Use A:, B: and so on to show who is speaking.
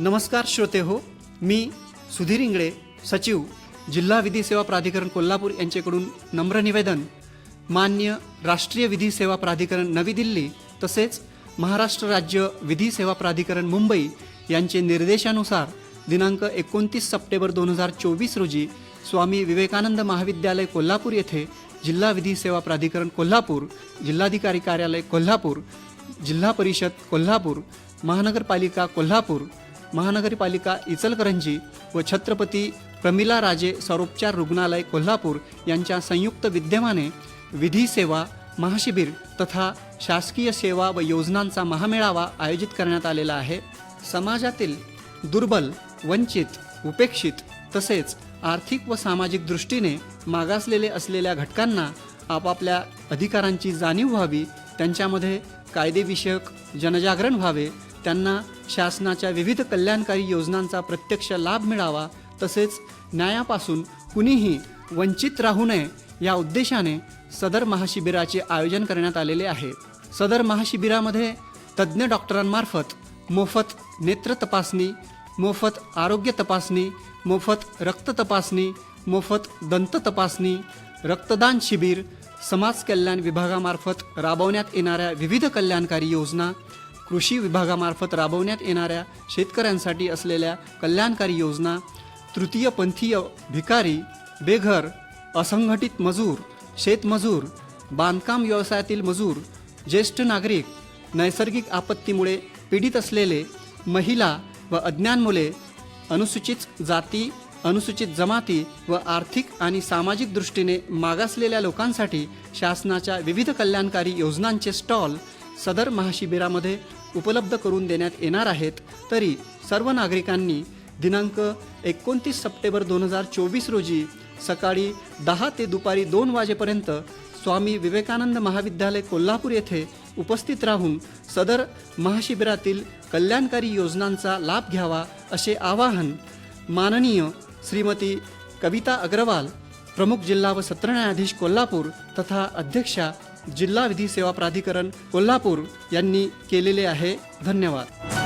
A: नमस्कार श्रोते हो मी सुधीर इंगळे सचिव जिल्हा विधी सेवा प्राधिकरण कोल्हापूर यांच्याकडून नम्र निवेदन मान्य राष्ट्रीय विधी सेवा प्राधिकरण नवी दिल्ली तसेच महाराष्ट्र राज्य विधी सेवा प्राधिकरण मुंबई यांचे निर्देशानुसार दिनांक एकोणतीस सप्टेंबर दोन हजार चोवीस रोजी स्वामी विवेकानंद महाविद्यालय कोल्हापूर येथे जिल्हा विधी सेवा प्राधिकरण कोल्हापूर जिल्हाधिकारी कार्यालय कोल्हापूर जिल्हा परिषद कोल्हापूर महानगरपालिका कोल्हापूर महानगरपालिका इचलकरंजी व छत्रपती प्रमिला राजे सरोपचार रुग्णालय कोल्हापूर यांच्या संयुक्त विद्यमाने विधी सेवा महाशिबिर तथा शासकीय सेवा व योजनांचा महामेळावा आयोजित करण्यात आलेला आहे. समाजातील दुर्बल वंचित उपेक्षित तसेच आर्थिक व सामाजिक दृष्टीने मागासलेले असलेल्या घटकांना आपापल्या अधिकारांची जाणीव व्हावी त्यांच्यामध्ये कायदेविषयक जनजागरण व्हावे त्यांना शासनाच्या विविध कल्याणकारी योजनांचा प्रत्यक्ष लाभ मिळावा तसेच न्यायापासून कुणीही वंचित राहू नये या उद्देशाने सदर महाशिबिराचे आयोजन करण्यात आलेले आहे. सदर महाशिबिरामध्ये तज्ज्ञ डॉक्टरांमार्फत मोफत नेत्र तपासणी मोफत आरोग्य तपासणी मोफत रक्त तपासणी मोफत दंत तपासणी रक्तदान शिबिर समाज कल्याण विभागामार्फत राबवण्यात येणाऱ्या विविध कल्याणकारी योजना कृषी विभागामार्फत राबवण्यात येणाऱ्या शेतकऱ्यांसाठी असलेल्या कल्याणकारी योजना तृतीयपंथीय भिकारी बेघर असंघटित मजूर शेतमजूर बांधकाम व्यवसायातील मजूर ज्येष्ठ नागरिक नैसर्गिक आपत्तीमुळे पीडित असलेले महिला व अज्ञान मुले अनुसूचित जाती अनुसूचित जमाती व आर्थिक आणि सामाजिक दृष्टीने मागासलेल्या लोकांसाठी शासनाच्या विविध कल्याणकारी योजनांचे स्टॉल सदर महाशिबिरामध्ये उपलब्ध करून देण्यात येणार आहेत तरी सर्व नागरिकांनी दिनांक एकोणतीस सप्टेंबर दोन हजार चोवीस रोजी सकाळी दहा ते दुपारी दोन वाजेपर्यंत स्वामी विवेकानंद महाविद्यालय कोल्हापूर येथे उपस्थित राहून सदर महाशिबिरातील कल्याणकारी योजनांचा लाभ घ्यावा असे आवाहन माननीय श्रीमती कविता अग्रवाल प्रमुख जिल्हा व सत्र न्यायाधीश कोल्हापूर तथा अध्यक्षा जिल्हा विधी सेवा प्राधिकरण कोल्हापूर यांनी केलेले आहे. धन्यवाद.